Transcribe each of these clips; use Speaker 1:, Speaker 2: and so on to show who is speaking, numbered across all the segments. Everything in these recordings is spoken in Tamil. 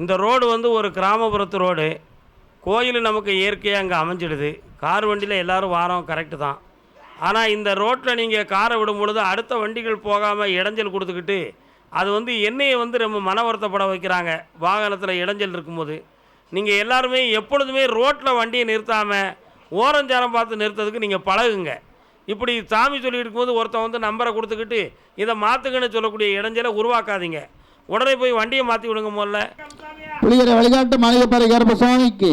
Speaker 1: இந்த ரோடு வந்து ஒரு கிராமப்புறத்து ரோடு. கோயில் நமக்கு இயற்கையாக அங்கே அமைஞ்சிடுது. கார் வண்டியில் எல்லாரும் வாரம் கரெக்டு தான். ஆனால் இந்த ரோட்டில் நீங்கள் காரை விடும் பொழுது அடுத்த வண்டிகள் போகாமல் இடைஞ்சல் கொடுத்துக்கிட்டு அது வந்து என்னையை வந்து ரொம்ப மன வருத்தப்பட வைக்கிறாங்க. வாகனத்தில் இடைஞ்சல் இருக்கும்போது. நீங்கள் எல்லாருமே எப்பொழுதுமே ரோட்டில் வண்டியை நிறுத்தாமல் ஓரஞ்சாரம் பார்த்து நிறுத்ததுக்கு நீங்கள் பழகுங்க. இப்படி சாமி சொல்லிட்டு இருக்கும்போது ஒருத்தன் வந்து நம்பரை கொடுத்துக்கிட்டு இதை மாற்றுங்கன்னு சொல்லக்கூடிய இடைஞ்சலை உருவாக்காதீங்க. உடனே போய் வண்டியை மாற்றி விடுங்க முதல்ல.
Speaker 2: புளியரை வழிகாட்டு மாளிகைப்பறை கருப்ப சுவாமிக்கு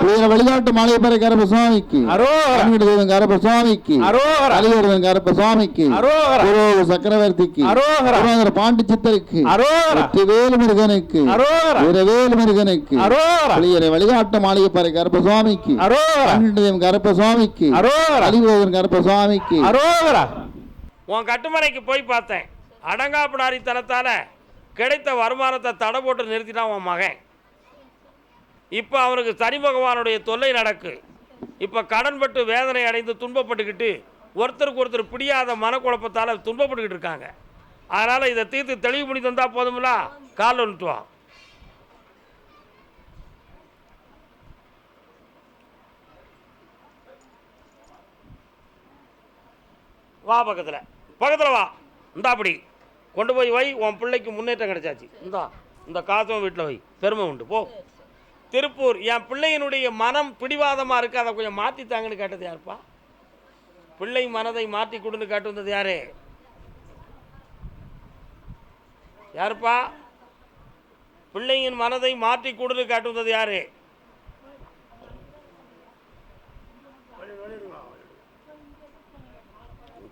Speaker 2: புளியரை வழிகாட்டு மாளிகைப்பறை கருப்ப சுவாமிக்கு
Speaker 3: அரோகரா.
Speaker 2: கண்ணுடி தெய்வம் கருப்ப சுவாமிக்கு
Speaker 3: அரோகரா.
Speaker 2: கலியுடன் கருப்ப சுவாமிக்கு
Speaker 3: அரோகரா.
Speaker 2: குரு சக்கரவர்த்திக்கு.
Speaker 3: அரோகரா.
Speaker 2: பாண்டி சித்தருக்கு
Speaker 3: அரோகரா.
Speaker 2: வெற்றிவேலு முருகனுக்கு.
Speaker 3: அரோகரா.
Speaker 2: வீரவேலு முருகனுக்கு.
Speaker 3: அரோகரா.
Speaker 2: புளியரை வழிகாட்டு மாளிகைப்பறை கருப்ப சுவாமிக்கு
Speaker 3: அரோகரா.
Speaker 2: கண்ணுடி தெய்வம் கருப்ப சுவாமிக்கு
Speaker 3: அரோகரா.
Speaker 2: கலியுடன் கருப்ப சுவாமிக்கு
Speaker 3: அரோகரா.
Speaker 1: உன் கட்டுமனைக்கு போய் பார்த்தேன். அடங்காப்பிடாரித்தனத்தால் கிடைத்த வருமானத்தை தடை போட்டு நிறுத்திட்டான் உன் மகன். இப்போ அவனுக்கு சனி பகவானுடைய தொல்லை நடக்கு. இப்போ கடன்பட்டு வேதனை அடைந்து துன்பப்பட்டுக்கிட்டு ஒருத்தருக்கு ஒருத்தர் பிடியாத மனக்குழப்பத்தால் துன்பப்பட்டுக்கிட்டு இருக்காங்க. அதனால் இதை தீர்த்து தெளிவு பண்ணி தந்தால் போதுமில்ல கால் வந்துட்டு வா. வா பக்கத்தில். பக்கத்தில் வா. இந்தா அப்படி. கொண்டு போய் வை உன் பிள்ளைக்கு முன்னேற்றம் கிடைச்சாச்சு. இந்தா இந்த காசும் வீட்டில் வை. பெருமை உண்டு. போ. திருப்பூர் என் பிள்ளையினுடைய மனம் பிடிவாதமாக இருக்கு. அதை கொஞ்சம் மாற்றித்தாங்கன்னு கேட்டது யாருப்பா? பிள்ளை மனதை மாற்றி கொடுன்னு கேட்டு வந்தது யாரு? யாருப்பா? பிள்ளையின் மனதை மாற்றி கொடுன்னு கேட்டு வந்தது யாரு?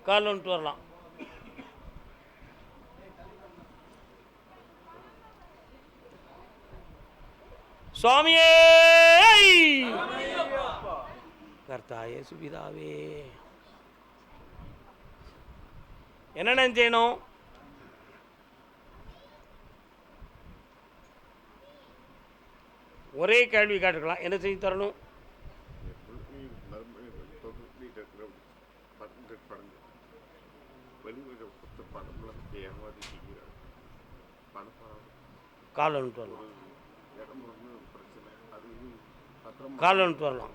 Speaker 1: கால் வந்துட்டு வரலாம். சுவாமியே! கர்த்தாயே சுபிதாவே. என்னென்ன செய்யணும்? ஒரே கேள்வி கேட்டுக்கலாம் என்ன செஞ்சு தரணும்? கால் கால் வந்துட்டு வரலாம்.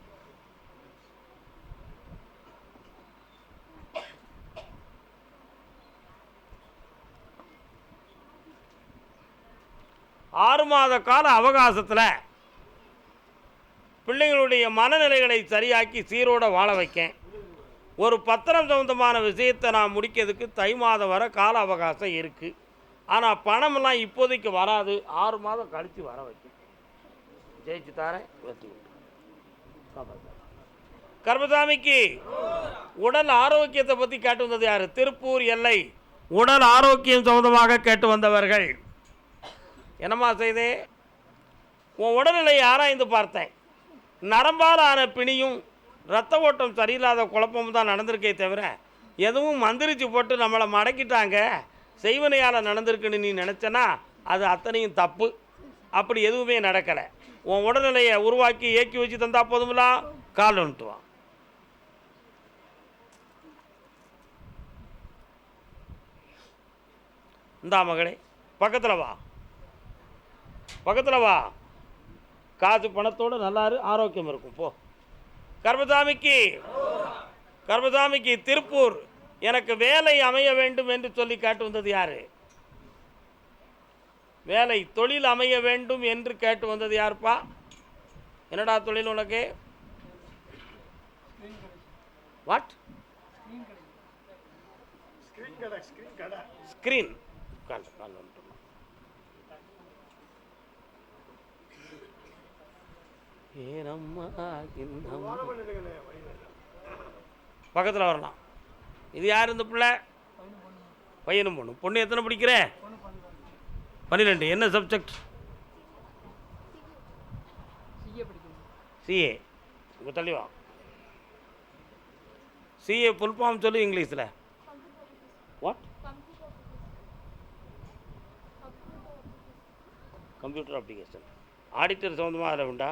Speaker 1: ஆறு மாத கால அவகாசத்தில் பிள்ளைங்களுடைய மனநிலைகளை சரியாக்கி சீரோட வாழ வைக்கேன். ஒரு பத்திரம் சம்பந்தமான விஷயத்தை நான் முடிக்கிறதுக்கு தை மாதம் வரை கால அவகாசம் இருக்குது ஆனால் பணமெல்லாம் இப்போதைக்கு வராது. ஆறு மாதம் கழித்து வர வைக்கும் ஜெயிச்சு தாரேன் வெற்றி கர்மசாமிக்கு உடல் ஆரோக்கியத்தை பற்றி கேட்டு வந்தது யார்? திருப்பூர் எல்லை. உடல் ஆரோக்கியம் சம்மந்தமாக கேட்டு வந்தவர்கள். என்னம்மா செய்தே? உன் உடல்நிலையை ஆராய்ந்து பார்த்தேன். நரம்பால் ஆன பிணியும் ரத்த ஓட்டம் சரியில்லாத குழப்பமும் தான் நடந்திருக்கே தவிர எதுவும் மந்திரிச்சு போட்டு நம்மளை மடக்கிட்டாங்க. செய்வனையால் நடந்திருக்குன்னு நீ நினச்சனா அது அத்தனையும் தப்பு. அப்படி எதுவுமே நடக்கலை. உன் உடல்நிலையை உருவாக்கி ஏக்கி வச்சு தந்தா போதுமில்லா? கால் வந்துட்டு இந்தா மகளே பக்கத்தில் வா. பக்கத்தில் வா. காசு பணத்தோடு நல்லாரு ஆரோக்கியம் இருக்கும் போ. கர்மசாமிக்கு கர்மசாமிக்கு திருப்பூர் எனக்கு வேலை அமைய வேண்டும் என்று சொல்லி காட்டு வந்தது யாரு? வேலை தொழில் அமைய வேண்டும் என்று கேட்டு வந்தது யார்ப்பா? என்னடா தொழில் உனக்கு? வாட் ஸ்க்ரீன் கால் பக்கத்தில் வரலாம். இது யார் இந்த பிள்ளை? பையனும் பொண்ணு பொண்ணு எத்தனை படிக்கிற? பன்னிரெண்டு. என்ன சப்ஜெக்ட் சிஏ உங்கள் தள்ளிவா சிஏ ஃபுல் ஃபார்ம் சொல்லு இங்கிலீஷில். வாட் கம்ப்யூட்டர் அப்ளிகேஷன் ஆடிட்டர் சம்மந்தமாக அதில் உண்டா?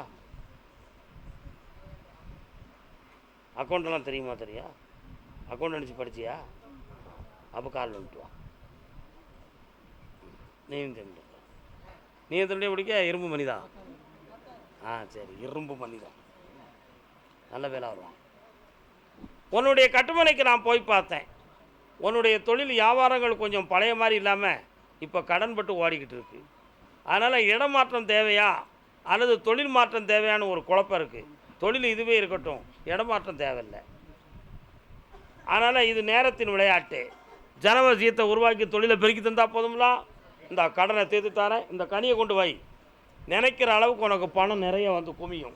Speaker 1: அக்கௌண்ட்டெல்லாம் தெரியுமா தெரியா? அக்கௌண்ட் நினச்சி படிச்சியா? அப்போ கால் வந்துட்டு வா. நீயும் தெரிஞ்சு நீயும் எத்தனை பிடிக்க இரும்பு மணி தான். ஆ சரி இரும்பு மணி தான். நல்ல வேலை வருவான். உன்னுடைய கட்டுமனைக்கு நான் போய் பார்த்தேன். உன்னுடைய தொழில் வியாபாரங்கள் கொஞ்சம் பழைய மாதிரி இல்லாமல் இப்போ கடன் பட்டு ஓடிக்கிட்டு இருக்கு. அதனால் இடமாற்றம் தேவையா? அல்லது தொழில் மாற்றம் தேவையான ஒரு குழப்பம் இருக்குது தொழில் இதுவே இருக்கட்டும். இடமாற்றம் தேவையில்லை. அதனால் இது நேரத்தின் விளையாட்டு. ஜனவசியத்தை உருவாக்கி தொழிலை பெருக்கி தந்தால் போதும்லாம் இந்த கடனை தீர்த்து தரேன் இந்த கனியை கொண்டு வை. நினைக்கிற அளவுக்கு உனக்கு பணம் நிறைய வந்து குமியும்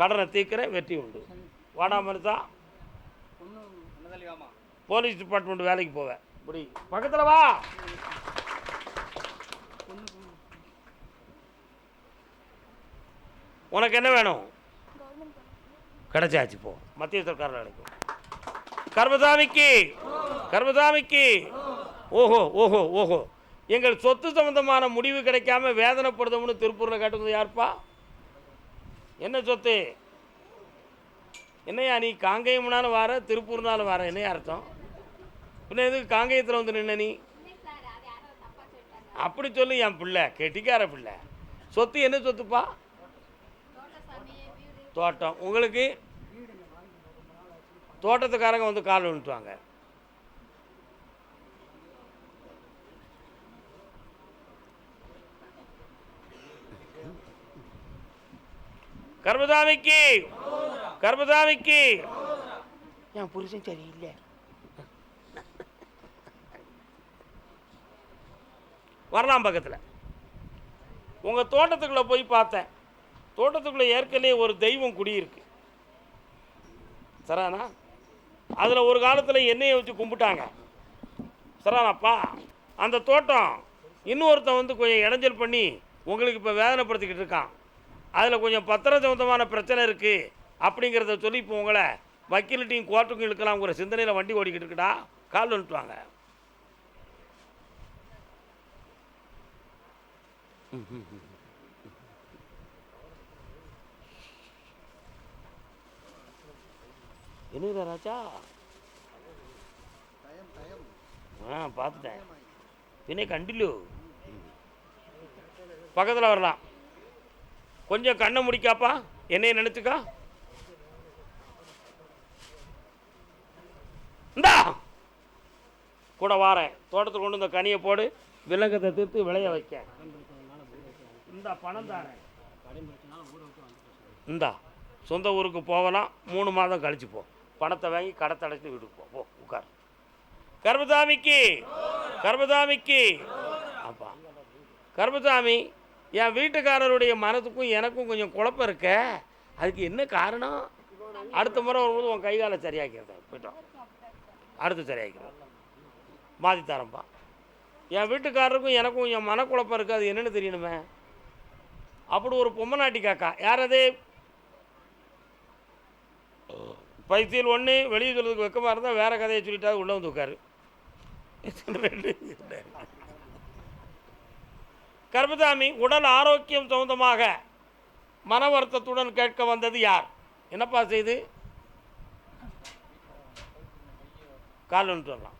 Speaker 1: கடனை தீர்க்கிற வெற்றி உண்டு. வாடாமல் தான் போலீஸ் டிபார்ட்மெண்ட் வேலைக்கு போவேன் இப்படி பக்கத்தில் வா. உனக்கு என்ன வேணும்? கிடைச்சாச்சு போ. மத்திய சர்க்கார் வேலைக்கு கர்மசாமிக்கு. கர்மசாமிக்கு. ஓஹோ ஓஹோ ஓஹோ. எங்கள் சொத்து சம்பந்தமான முடிவு கிடைக்காம வேதனைப்படுதோம்னு திருப்பூரில் கேட்டது யார்ப்பா? என்ன சொத்து? என்னையா நீ காங்கேயம்னாலும் வார திருப்பூர்னாலும் வார என்னையா அர்த்தம்? பின்ன எதுக்கு காங்கேயத்தில் வந்து நின்ன நீ? அப்படி சொல்லு என் பிள்ளை கெட்டிக்கார பிள்ளை. சொத்து என்ன சொத்துப்பா? தோட்டம். உங்களுக்கு? தோட்டத்துக்காரங்க வந்து கால் விழுந்துட்டுவாங்க கர்மதாமிக்கு கர்மதாமிக்கு என் புருஷன் சரியில்லை. வரலாம் பக்கத்தில். உங்கள் தோட்டத்துக்குள்ளே போய் பார்த்தேன். தோட்டத்துக்குள்ளே ஏற்கனவே ஒரு தெய்வம் குடியிருக்கு. சரானா அதில் ஒரு காலத்தில் எண்ணெயை வச்சு கும்பிட்டாங்க. சரானாப்பா அந்த தோட்டம் இன்னொருத்தன் வந்து கொஞ்சம் இடைஞ்சல் பண்ணி உங்களுக்கு இப்போ வேதனைப்படுத்திக்கிட்டு இருக்கான். அதில் கொஞ்சம் பத்திர சம்மந்தமான பிரச்சனை இருக்குது அப்படிங்கிறத சொல்லி இப்போ உங்களை வக்கீல்கிட்டையும் கோர்ட்டுக்கும் இழுக்கலாம்ங்கிற சிந்தனையில் வண்டி ஓடிக்கிட்டு இருக்குடா. கால் வந்துட்டுவாங்க என்ன ராஜா? ஆ பார்த்துட்டேன். பின்னே கண்டிலு பக்கத்தில் வரலாம். கொஞ்சம் கண்ணை முடிக்காப்பா. என்னைய நினச்சிக்கா. இந்தா. கூட வாரேன். தோட்டத்தில் கொண்டு இந்த கனியை போடு. விலங்கத்தை தீர்த்து விளைய வைக்க. இந்த பணம் தாரேன். இந்தா சொந்த ஊருக்கு போகலாம். மூணு மாதம் கழிச்சு போ. பணத்தை வாங்கி கடத்தை அடைச்சி வீட்டுக்கு போ. போ உட்கார். கர்மசாமிக்கு கர்மசாமிக்கு அப்பா. கர்மசாமி என் வீட்டுக்காரருடைய மனதுக்கும் எனக்கும் கொஞ்சம் குழப்பம் இருக்க. அதுக்கு என்ன காரணம்? அடுத்த முறை வரும்போது உன் கை சரியாக்கிறத. போயிட்டோம் அடுத்து சரியாக்கிறோம் மாற்றி என் வீட்டுக்காரருக்கும் எனக்கும் என் மனக்குழப்பம் இருக்குது அது என்னென்னு தெரியணுமே. அப்படி ஒரு பொம்மநாட்டி காக்கா. யார் அது? பைத்தியில் ஒன்று வெளியே சொல்கிறதுக்கு வெக்கமாக இருந்தால் வேறு கதையை சொல்லிட்டா உள்ளே வந்து உட்காரு. ரெண்டு கர்மதாமி உடல் ஆரோக்கியம் சம்பந்தமாக மன வருத்தத்துடன் கேட்க வந்தது யார்? என்னப்பா செய்து? கால் சொல்லலாம்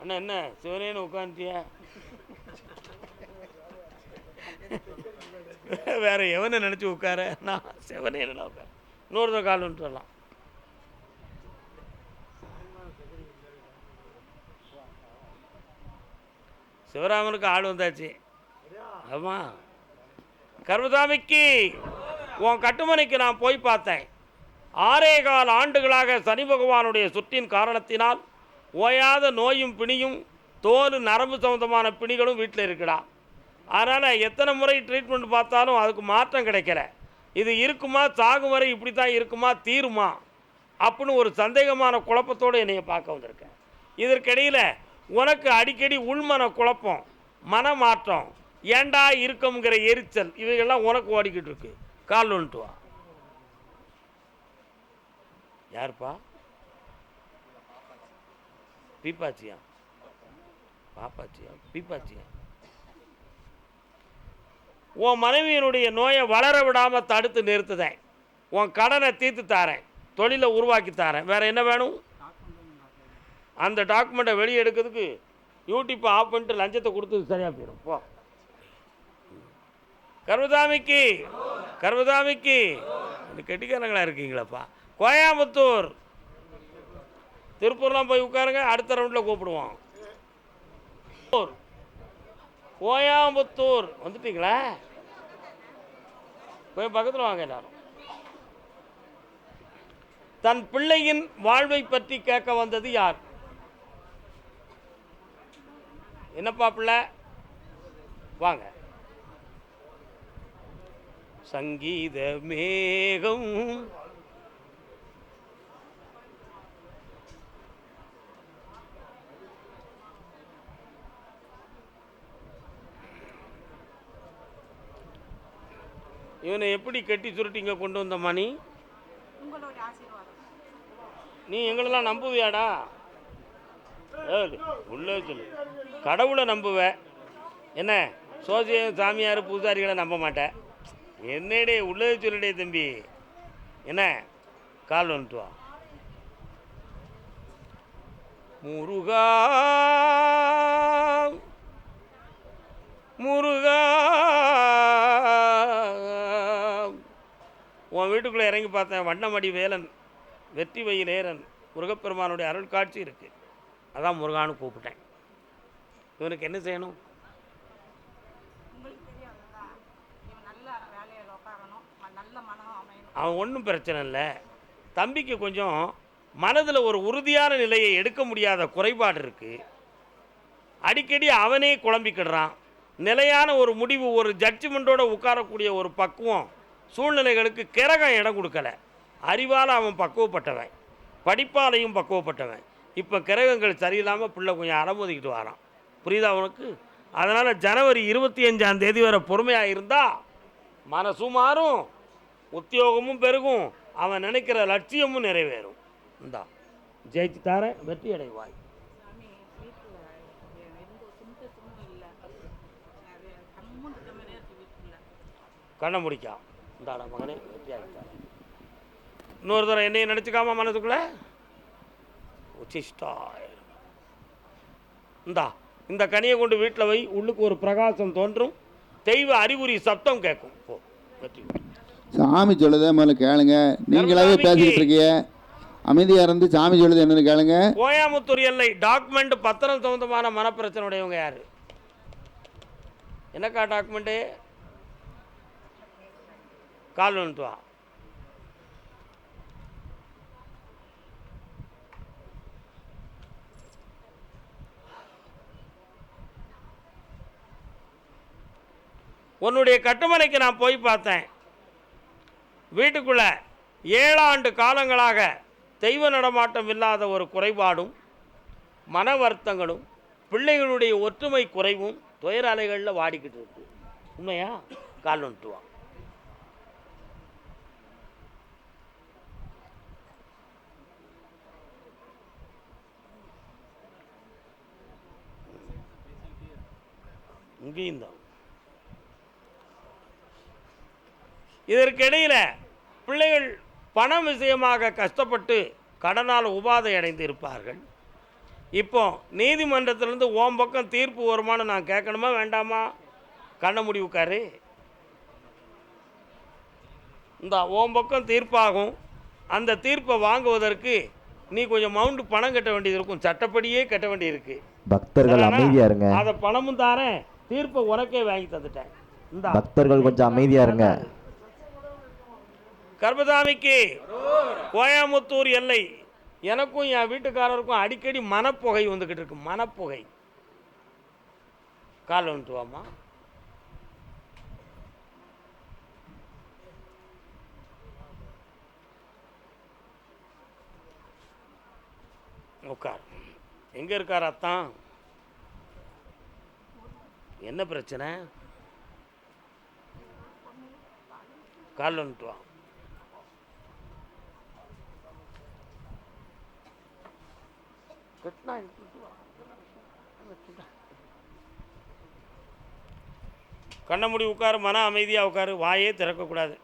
Speaker 1: அண்ணா என்ன சிவனேன்னு உட்காந்துட்டிய வேற எவனை நினச்சி உட்கார? நான் சிவனேன்னு உட்கார. இன்னொருத்தர் கால் ஒன்று சொல்லலாம் சிவராமனுக்கு ஆள் வந்தாச்சு. ஆமாம் கர்மசாமிக்கு உன் கட்டுமனைக்கு நான் போய் பார்த்தேன். ஆறே கால் ஆண்டுகளாக சனி பகவானுடைய சுற்றின் காரணத்தினால் ஓயாத நோயும் பிணியும் தோல் நரம்பு சம்பந்தமான பிணிகளும் வீட்டில் இருக்குடா. அதனால் எத்தனை முறை ட்ரீட்மெண்ட் பார்த்தாலும் அதுக்கு மாற்றம் கிடைக்கல. இது இருக்குமா சாகும் வரை இப்படி தான் இருக்குமா தீருமா? அப்படின்னு ஒரு சந்தேகமான குழப்பத்தோடு என்னையை பார்க்க வந்திருக்கேன். இதற்கிடையில் உனக்கு அடிக்கடி உள்மன குழப்பம் மனமாற்றம் ஏண்டா இருக்கம்ங்கிற எரிச்சல் இவைகள்லாம் உனக்கு ஓடிக்கிட்டு இருக்கு. கால் வந்துட்டு வா. யாருப்பா? பீப்பாச்சியா? பாப்பாச்சியா? பீப்பாச்சியா? உன் மனைவியினுடைய நோயை வளர விடாமல் தடுத்து நிறுத்துதேன். உன் கடனை தீர்த்து தாரேன். தொழிலை உருவாக்கி தாரேன். வேறு என்ன வேணும்? அந்த டாக்குமெண்ட்டை வெளியே எடுக்கிறதுக்கு யூடியூப்பை ஆஃப் பண்ணிட்டு லஞ்சத்தை கொடுத்து சரியாக போயிடும். போ. கர்மதாமிக்கு கர்மதாமிக்கு இந்த கெட்டிக்காரங்களா இருக்கீங்களாப்பா. கோயம்புத்தூர். திருப்பூர்லாம் போய் உட்காருங்க அடுத்த ரவுண்டில் கூப்பிடுவோம். கோயம்புத்தூர். கோயம்புத்தூர். வந்துட்டீங்களா? போய் பக்கத்தில் வாங்க எல்லாரும். தன் பிள்ளையின் வாழ்வை பற்றி கேட்க வந்தது யார்? என்னப்பா பிள்ளை வாங்க. சங்கீத மேகம். இவனை எப்படி கட்டி சுருட்டி இங்கே கொண்டு வந்த மணி? நீ எங்களெல்லாம் நம்புவியாடா? உள்ளே சொல்லு. கடவுளை நம்புவேன் என்ன? சோசியம் சாமியார் பூசாரிகளை நம்ப மாட்டேன் என்னடே உள்ளே சொல்லுடே தம்பி. என்ன? கால் வந்துட்டு வா. முருகா முருகா. உன் வீட்டுக்குள்ளே இறங்கி பார்த்தேன். வண்ணமடி வேலன் வெற்றி வயிலேரன் முருகப்பெருமானுடைய அருள் காட்சி இருக்குது அதான் முருகான்னு கூப்பிட்டேன். இவனுக்கு என்ன செய்யணும்? அவன் ஒன்றும் பிரச்சனை இல்லை. தம்பிக்கு கொஞ்சம் மனதில் ஒரு உறுதியான நிலையை எடுக்க முடியாத குறைபாடு இருக்குது அடிக்கடி அவனே குழம்பிக்கிடுறான். நிலையான ஒரு முடிவு ஒரு ஜட்ஜ்மெண்ட்டோட உட்காரக்கூடிய ஒரு பக்குவம் சூழ்நிலைகளுக்கு கிரகம் இடம் கொடுக்கல. அறிவால் அவன் பக்குவப்பட்டவன். படிப்பாலையும் பக்குவப்பட்டவன். இப்போ கிரகங்கள் சரியில்லாமல் பிள்ளை கொஞ்சம் அனுமதிக்கிட்டு வரான். புரியுதா உனக்கு? அதனால் ஜனவரி இருபத்தி அஞ்சாம் தேதி வரை பொறுமையாக இருந்தால் மனசும் மாறும் உத்தியோகமும் பெருகும் அவன் நினைக்கிற லட்சியமும் நிறைவேறும். இந்தா ஜெயிச்சு தாரேன் வெற்றி அடைவாய். கண்ணை முடிக்கா இந்தாடா மகனே வெற்றி ஆகிட்டார் இன்னொரு தடவை என்னையும் நினச்சிக்காம மனசுக்குள்ளே? உச்சிஷ்டாய் இந்தா இந்த கனியை கொண்டு வீட்டில் வை உள்ளுக்கு ஒரு பிரகாசம் தோன்றும். தெய்வ அறிகுறி சப்தம் கேட்கும். போ வெற்றி.
Speaker 2: சாமி சொல்லுதே முதல்ல கேளுங்க. நீங்களாவே. பேசிக்கிட்டு இருக்கீங்க. அமைதியாக இருந்து சாமி சொல்லுது என்னன்னு கேளுங்க.
Speaker 1: கோயம்புத்தூர் எல்லை டாக்குமெண்ட் பத்திரம் சம்பந்தமான மனப்பிரச்சனை உடையவங்க யாரு? என்னக்கா டாக்குமெண்ட்டு? கால் வந்துட்டு உன்னுடைய கட்டுமனைக்கு நான் போய் பார்த்தேன். வீட்டுக்குள்ள ஏழாண்டு காலங்களாக தெய்வ நடமாட்டம் இல்லாத ஒரு குறைபாடும் மன வருத்தங்களும் பிள்ளைகளுடைய ஒற்றுமை குறைவும் துயர அலைகளில் வாடிக்கிட்டு இருக்கு. உண்மையா? கால் வந்துட்டு இங்கேயும் தான். இதற்கிடையில் பிள்ளைகள் பணம் விஷயமாக கஷ்டப்பட்டு கடனால் உபாதை அடைந்து இருப்பார்கள் இப்போ நீதிமன்றத்திலேருந்து ஓம் பக்கம் தீர்ப்பு வருமானு நான் கேட்கணுமா வேண்டாமா? கண்ண முடிவுக்காரு இந்த ஓம் பக்கம் தீர்ப்பாகும். அந்த தீர்ப்பை வாங்குவதற்கு நீ கொஞ்சம் மவுண்ட் பணம் கட்ட வேண்டியது இருக்கும். சட்டப்படியே கட்ட வேண்டியிருக்கு.
Speaker 4: பக்தர்கள் அமைதியா இருங்க.
Speaker 1: அதை பணமும் தாரேன். தீர்ப்பை உனக்கே வாங்கி தந்துட்டேன். இந்த.
Speaker 4: பக்தர்கள் கொஞ்சம் அமைதியா இருங்க.
Speaker 1: கர்மசாமிக்கு கோயம்புத்தூர் எல்லை. எனக்கும் என் வீட்டுக்காரருக்கும் அடிக்கடி மனப்புகை வந்துக்கிட்டு இருக்கு. மனப்புகை. கால் வந்துட்டுவாம்மா உட்கார். எங்கே இருக்கார் அத்தான்? என்ன பிரச்சனை? கால் வந்துட்டு வா. கிருஷ்ணா கண்ணை முடி உட்காரு மன அமைதியாக உட்காரு வாயே திறக்கக்கூடாது.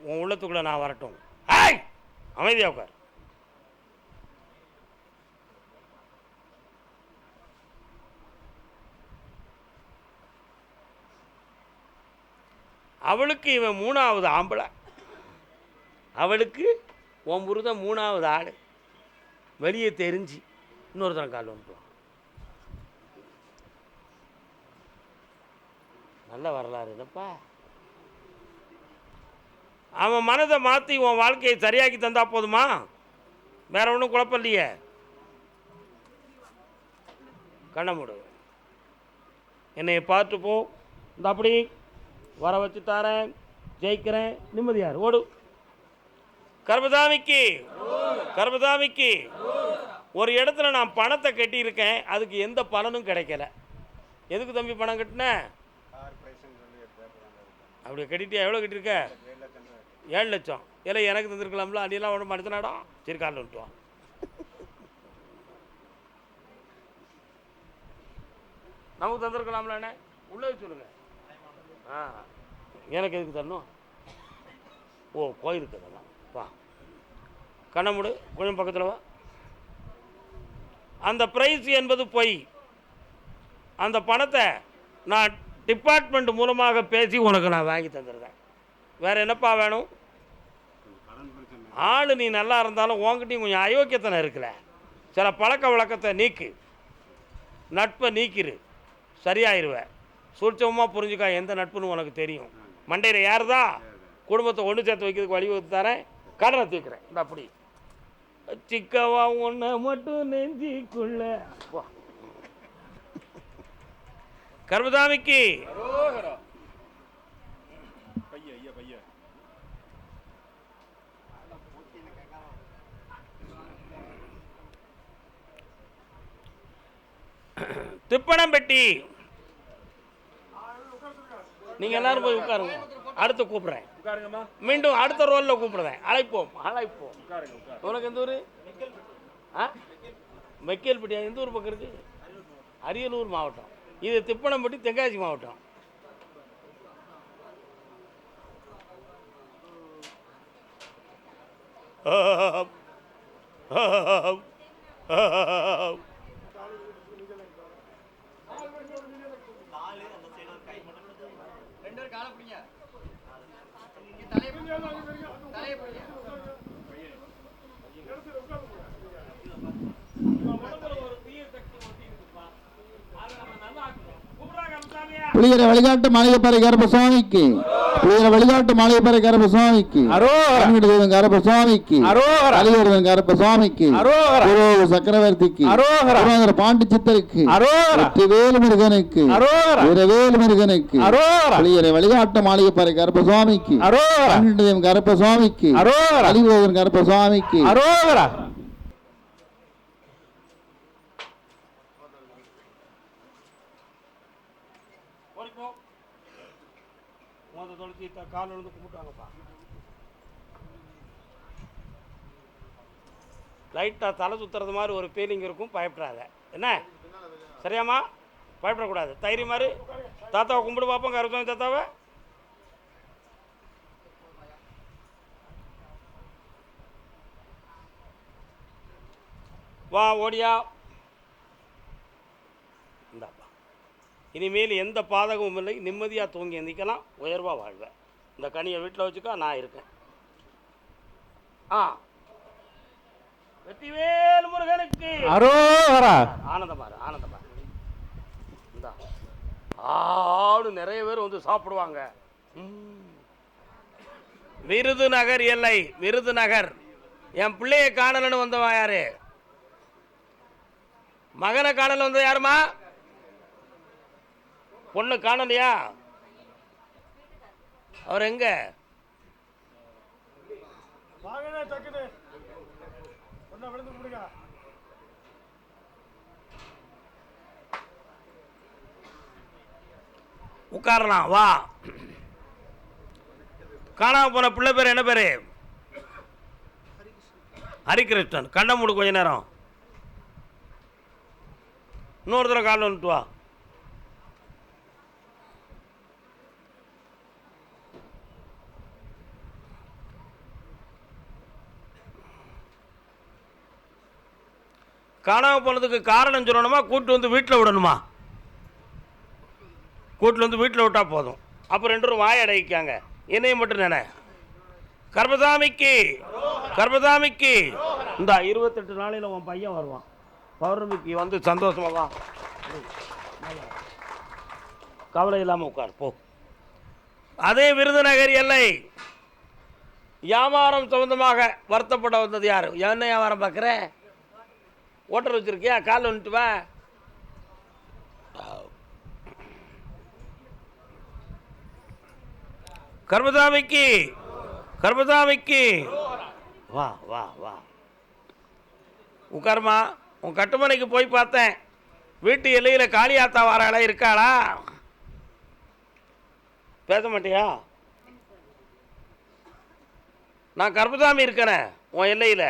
Speaker 1: உன் உள்ளத்துக்குள்ளே நான் வரட்டும். ஆய் அமைதியாக உட்காரு. அவளுக்கு இவன் மூணாவது ஆம்பளை. அவளுக்கு உன் புருத மூணாவது ஆள் வெளியே தெரிஞ்சு. இன்னொருத்தன் கால் வந்துடுவான் நல்ல வரலாறு என்னப்பா? அவன் மனதை மாற்றி உன் வாழ்க்கையை சரியாக்கி தந்தா போதுமா? வேற ஒன்றும் குழப்பம் இல்லையே? கண்ண மூடு. என்னை பார்த்து போ. இந்த அப்படி வர வச்சு தரேன் ஜெயிக்கிறேன். நிம்மதியார் ஓடு. கர்மதாமிக்கு. கர்மதாமிக்கு. ஒரு இடத்துல நான் பணத்தை கட்டியிருக்கேன் அதுக்கு எந்த பலனும் கிடைக்கல. எதுக்கு தம்பி பணம் கட்டின? அப்படி கட்டிட்டு எவ்வளோ கட்டியிருக்க? ஏழு லட்சம். இல்லை எனக்கு தந்துருக்கலாம்ல அடியெல்லாம் ஒன்றும் மனுஷனாடா? சரி காலில் விட்டுவான் நமக்கு தந்துருக்கலாம்லண்ணே உள்ளே சொல்லுங்க. ஆ. எனக்கு எதுக்கு தரணும்? ஓ கோயிலுக்கு அதெல்லாம் வா. கண்ணமுடு கொஞ்சம் பக்கத்தில் வா. அந்த ப்ரைஸ் என்பது பொய். அந்த பணத்தை நான் டிபார்ட்மெண்ட் மூலமாக பேசி உனக்கு நான் வாங்கி தந்துருக்கேன் வேறு என்னப்பா வேணும்? ஆள் நீ நல்லா இருந்தாலும் உங்ககிட்டையும் கொஞ்சம் அயோக்கியத்தனை இருக்கல சில பழக்க வழக்கத்தை நீக்கு. நட்பை நீக்கிரு. சரியாயிருவ. சூட்சமாக புரிஞ்சுக்கா எந்த நட்புன்னு உனக்கு தெரியும். மண்டையில் யாருதா குடும்பத்தை ஒன்று சேர்த்து வைக்கிறதுக்கு வழிவகுத்து தரேன். கடனை தீர்க்குறேன் இந்த அப்படி சிக்கவா ஒன்றை மட்டும் நெஞ்சிக்குள்ள. கர்மதாமிக்கு திப்பணம் பெட்டி நீங்க எல்லாரும் போய் உட்காருங்க. அடுத்து கூப்பிடுறேன் மீண்டும் அடுத்த ரோல்ல கூப்பிடுறேன் அழைப்போம் அழைப்போம் உனக்கு எந்த ஊர் ஆ மெக்கேல்பட்டியா எந்த ஊர் பக்கம் இருக்கு அரியலூர் மாவட்டம் இது திப்பணம்பட்டி தென்காசி மாவட்டம்
Speaker 2: புளியரை வழிகாட்டு மாளிகைப்பறை கருப்பசுவாமிக்கு புளியரை வழிகாட்டு மாளிகைப்பறை கருப்பசுவாமிக்கு அருண்கிட்ட தெய்வம் கருப்பசுவாமிக்கு கலியுடன் கருப்பசுவாமிக்கு குரு சக்கரவர்த்திக்கு. குருவாங்கிற பாண்டி சித்தருக்கு வெற்றிவேலு முருகனுக்கு. வீரவேலு முருகனுக்கு. புளியரை வழிகாட்டு மாளிகைப்பறை கருப்பசுவாமிக்கு அருண்கிட்ட தெய்வம் கருப்பசுவாமிக்கு கலியுடன் கருப்பசுவாமிக்கு
Speaker 1: ஓடிப்போ மொத தொலைச்சி கால் விழுந்து கும்பிட்டாங்கப்பா. லைட்டாக தலை சுற்றுறது மாதிரி ஒரு ஃபீலிங் இருக்கும் பயப்படாத. என்ன? சரியாம்மா? பயப்படக்கூடாது. தைரியம் மாதிரி தாத்தாவை கும்பிடு பார்ப்போம் கருத்தவங்க தாத்தாவை. வா ஓடியா. இனிமேல் எந்த பாதகமும் இல்லை. நிம்மதியாக தூங்கி எந்திக்கலாம். உயர்வாக வாழ்வேன் இந்த கனியை வீட்டில் வச்சுக்கோ நான் இருக்கேன். ஆ. வெற்றிவேல் முருகனுக்கு. ஆனந்தமாரு ஆனந்தமாரு இந்தா. ஆடு நிறைய பேர் வந்து சாப்பிடுவாங்க. விருதுநகர் எல்லை விருதுநகர் என் பிள்ளைய காணலன்னு வந்தவன் யாரு? மகனை காணல வந்தது யாருமா? பொண்ணு காணலையா? அவர் எங்க? உட்காரலாம் வா. காணாம போன பிள்ளை பேர் என்ன பேரு? ஹரிகிருஷ்ணன். கண்ண மூடு கொஞ்ச நேரம். இன்னொரு தடவை காலில் வந்துட்டு வா. காணாம போனதுக்கு காரணம் சொல்லணுமா? கூட்டு வந்து வீட்டில் விடணுமா? கூட்டில் வந்து வீட்டில் விட்டால் போதும். அப்போ ரெண்டு பேரும் வாய் அடைக்காங்க என்னையும் மட்டும் நினை கர்மசாமிக்கு கர்மசாமிக்கு இந்த இருபத்தெட்டு நாளையில் உன் பையன் வருவான். பௌர்ணமிக்கு வந்து சந்தோஷமா வா. கவலை இல்லாமல் உட்கார் போ. அதே விருதுநகர் எல்லை. வியாபாரம் சம்பந்தமாக வருத்தப்பட வந்தது யார்? என்ன வியாபாரம் பார்க்குற ஓட்டர் வச்சிருக்கியா? கால் வந்துட்டு வா. கர்மசாமிக்கு கர்மசாமிக்கு வா வா வா. உட்காருமா உன் கட்டுமனைக்கு போய் பார்த்தேன். வீட்டு எல்லையில் காளியாத்தா வாராளா இருக்காளா? பேச மாட்டியா? நான் கர்மசாமி இருக்கிறேன் உன் எல்லையில்.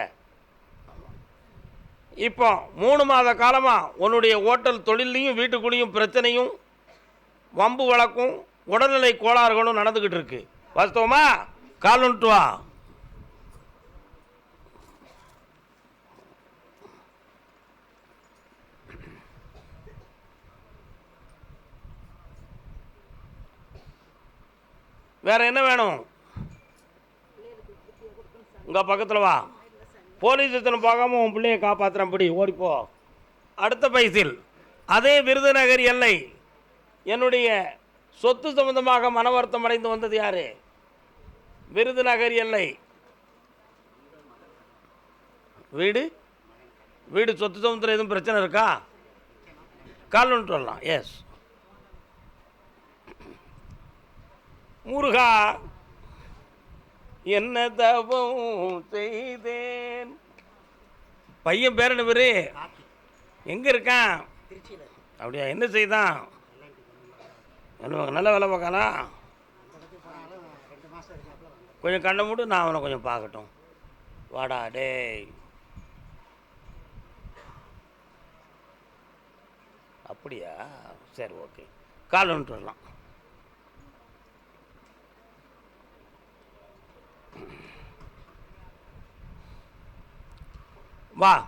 Speaker 1: இப்போ மூணு மாத காலமாக உன்னுடைய ஓட்டல் தொழிலையும் வீட்டுக்குள்ளேயும் பிரச்சனையும் வம்பு வழக்கும் உடல்நிலை கோளாறுகளும் நடந்துக்கிட்டு இருக்கு. வாஸ்தவமா? கால் வா. வேற என்ன வேணும்? உங்கள் பக்கத்தில் வா. போலீஸ் ஸ்டேஷன் பார்க்காம உன் பிள்ளையை காப்பாற்றுறேன் படி ஓடிப்போ அடுத்த பைசில் அதே விருதுநகர் எல்லை என்னுடைய சொத்து சம்பந்தமாக மனவருத்தம் அடைந்து வந்தது யார்? விருதுநகர் எல்லை. வீடு? வீடு சொத்து சமுத்திரம் எதுவும் பிரச்சனை இருக்கா? கால் சொல்லலாம் எஸ் முருகா என்ன தவம் செய்தேன். பையன் பேர் என்ன பேரு எங்கே இருக்கான்? அப்படியா என்ன செய்தான்? நல்ல வேலை பார்க்கானா கொஞ்சம் கண்ணை மூடு நான் அவனை கொஞ்சம் பார்க்கட்டும். வாடா டேய். அப்படியா? சரி ஓகே. கால் வந்துட்டு வரலாம் வா.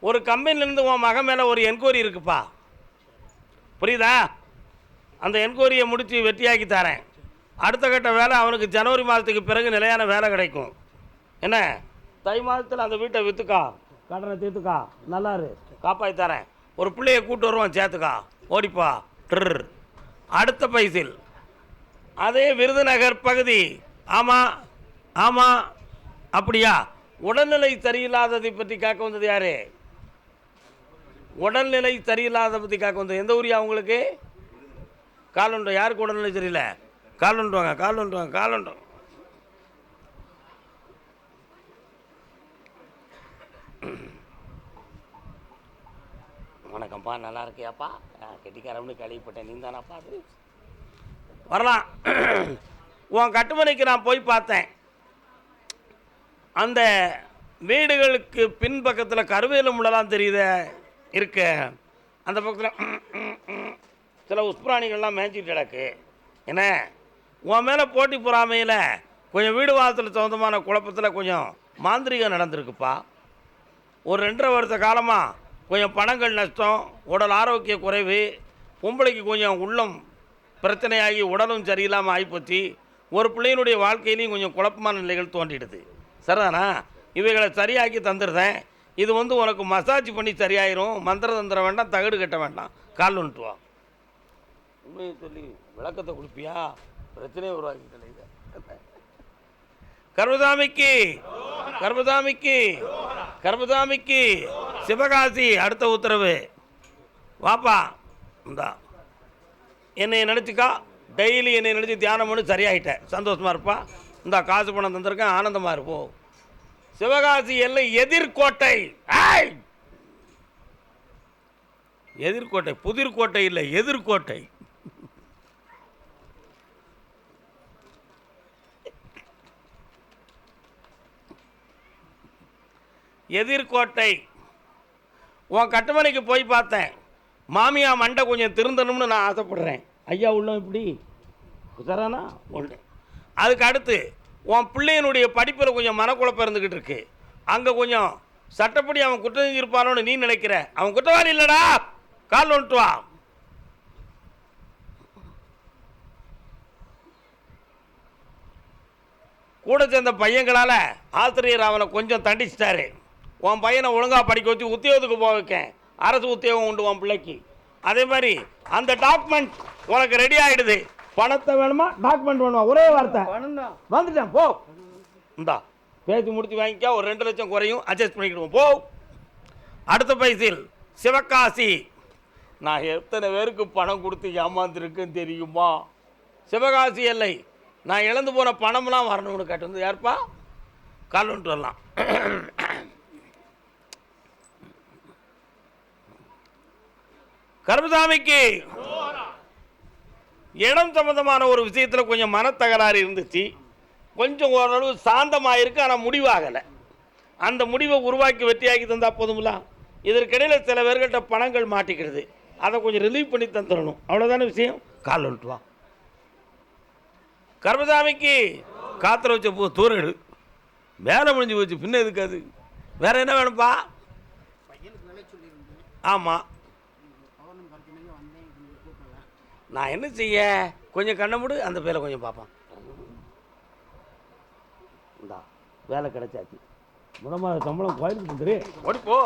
Speaker 1: ஒரு கம்பெனிலேருந்து உன் மகன் மேலே ஒரு என்கொயரி இருக்குப்பா. புரியுதா? அந்த என்கொயரியை முடித்து வெற்றியாக்கி தரேன். அடுத்த கட்ட வேலை அவனுக்கு ஜனவரி மாதத்துக்கு பிறகு நிலையான வேலை கிடைக்கும். என்ன? தை மாதத்தில் அந்த வீட்டை விற்றுக்கா கடனை தீர்த்துக்கா? நல்லா இரு. காப்பாற்றி தரேன். ஒரு பிள்ளைய கூட்டு வருவான் சேர்த்துக்கா. ஓடிப்பா. ட்ர் அடுத்த பைசில். அதே விருதுநகர் பகுதி. ஆமாம் ஆமாம் அப்படியா? உடல்நிலை சரியில்லாததை பற்றி காக்க வந்தது யாரு? உடல்நிலை சரியில்லாத பற்றி காக்க வந்தது. எந்த ஊரியா உங்களுக்கு? கால் யாருக்கு உடல்நிலை சரியில்லை? கால் காலண்டுவாங்க காலண்டோம் கால் வாங்க கால் வணக்கம்ப்பா. நல்லா இருக்கியாப்பா? கெட்டிக்காரம்னு கழிவுப்பட்டேன் நீ தானாப்பா அது? வரலாம். உன் கட்டுமனைக்கு நான் போய் பார்த்தேன். அந்த வீடுகளுக்கு பின்பக்கத்தில் கருவேல முள்ளலாம் தெரியுத இருக்க. அந்த பக்கத்தில் சில உஸ்பிராணிகள்லாம் மேய்ச்சிட்டு கிடக்கு. என்ன? உன் மேலே போட்டி பொறாமையில் கொஞ்சம் வீடு வாசல் சொந்தமான குழப்பத்தில் கொஞ்சம் மாந்திரிகம் நடந்திருக்குப்பா. ஒரு ரெண்டரை வருஷ காலமாக கொஞ்சம் பணங்கள் நஷ்டம் உடல் ஆரோக்கிய குறைவு பொம்பளைக்கு கொஞ்சம் உள்ளம் பிரச்சனையாகி உடலும் சரியில்லாமல் ஆகிப்போச்சு ஒரு பிள்ளையினுடைய வாழ்க்கையிலையும் கொஞ்சம் குழப்பமான நிலைகள் தோன்றிடுது. சரிதானா? இவைகளை சரியாக்கி தந்துடுறேன். இது வந்து உனக்கு மசாஜ் பண்ணி சரியாயிரும். மந்திர தந்திரம் வேண்டாம் தகடு கட்ட வேண்டாம். கால் வந்துட்டு வா. உண்மையை சொல்லி விளக்கத்தை கொடுப்பியா? பிரச்சனையை உருவாக்கிட்டல இதை. கர்மதாமிக்கு கர்மதாமிக்கு சிவகாசி அடுத்த உத்தரவு. வாப்பா இந்தா. என்னை நினச்சிக்கா. டெய்லி என்னை நினச்சி தியானம் பண்ணி சரியாயிட்டேன் சந்தோஷமா இருப்பா. இந்த காசு பணம் தந்திருக்கேன். ஆனந்தமாக இருப்போம் சிவகாசி எல்லை எதிர்கோட்டை. எதிர்கோட்டை புதிர்கோட்டை இல்லை எதிர்கோட்டை. எதிர்கோட்டை. உன் கட்டுமனைக்கு போய் பார்த்தேன். மாமியா மண்டை கொஞ்சம் திருந்தணும்னு நான் ஆசைப்படுறேன். ஐயா உள்ள இப்படி குசரானா ஒன்று அதுக்கு அடுத்து உன் பிள்ளையினுடைய படிப்பில் கொஞ்சம் மனக்குழப்பம் இருந்துக்கிட்டு இருக்கு. அங்கே கொஞ்சம் சட்டப்படி அவன் குற்றம் செஞ்சிருப்பானோன்னு நீ நினைக்கிற. அவன் குற்றவாளி இல்லைடா. கால் வந்துட்டுவா கூட சேர்ந்த பையங்களால் ஆசிரியர் அவனை கொஞ்சம் தண்டிச்சிட்டாரு. உன் பையனை ஒழுங்காக படிக்க வச்சு உத்தியோகத்துக்கு போக வைக்கேன். அரசு உத்தியோகம் உண்டு உன் பிள்ளைக்கு. அதே மாதிரி அந்த டாக்குமெண்ட் உனக்கு ரெடி ஆகிடுது பணத்தை வேணுமா டாக்குமெண்ட் வேணுமா? ஒரே வார்த்தை. வந்துட்டேன் போ. இந்தா பேசி முடிச்சு வாங்கிக்கா ஒரு ரெண்டு லட்சம் குறையும் அட்ஜஸ்ட் பண்ணிக்கிடுவோம் போ. அடுத்த பைசில் சிவகாசி. நான் எத்தனை பேருக்கு பணம் கொடுத்து ஏமாந்துருக்கேன்னு தெரியுமா? சிவகாசி எல்லை. நான் இழந்து போன பணம்லாம் வரணும்னு கேட்டு வந்து யாருப்பா? கால் வந்துட்டு வரலாம். கருமசாமிக்கு இடம் சம்பந்தமான ஒரு விஷயத்தில் கொஞ்சம் மனத்தகராறு இருந்துச்சு. கொஞ்சம் ஓரளவு சாந்தமாக இருக்கு ஆனால் முடிவாகலை. அந்த முடிவை உருவாக்கி வெற்றியாக்கி தந்தா போதுங்களா இதற்கிடையில் சில பேர்கிட்ட பணங்கள் மாட்டிக்கிறது. அதை கொஞ்சம் ரிலீவ் பண்ணி தந்துடணும். அவ்வளோதானே விஷயம்? கால் வந்துட்டு வா. கர்மசாமிக்கு காத்துல வச்ச பூ தூரடு வேலை முடிஞ்சு போச்சு பின்ன எதுக்கு அது? வேற என்ன வேணும்ப்பா ஆமாம் நான் என்ன செய்ய? கொஞ்சம் கண்ணை மூடு அந்த பேரை கொஞ்சம் பார்ப்பான் இந்தா வேலை கிடைச்சாச்சு. முதல் சம்பளம் கோயிலுக்கு வந்துரு ஓடி போ.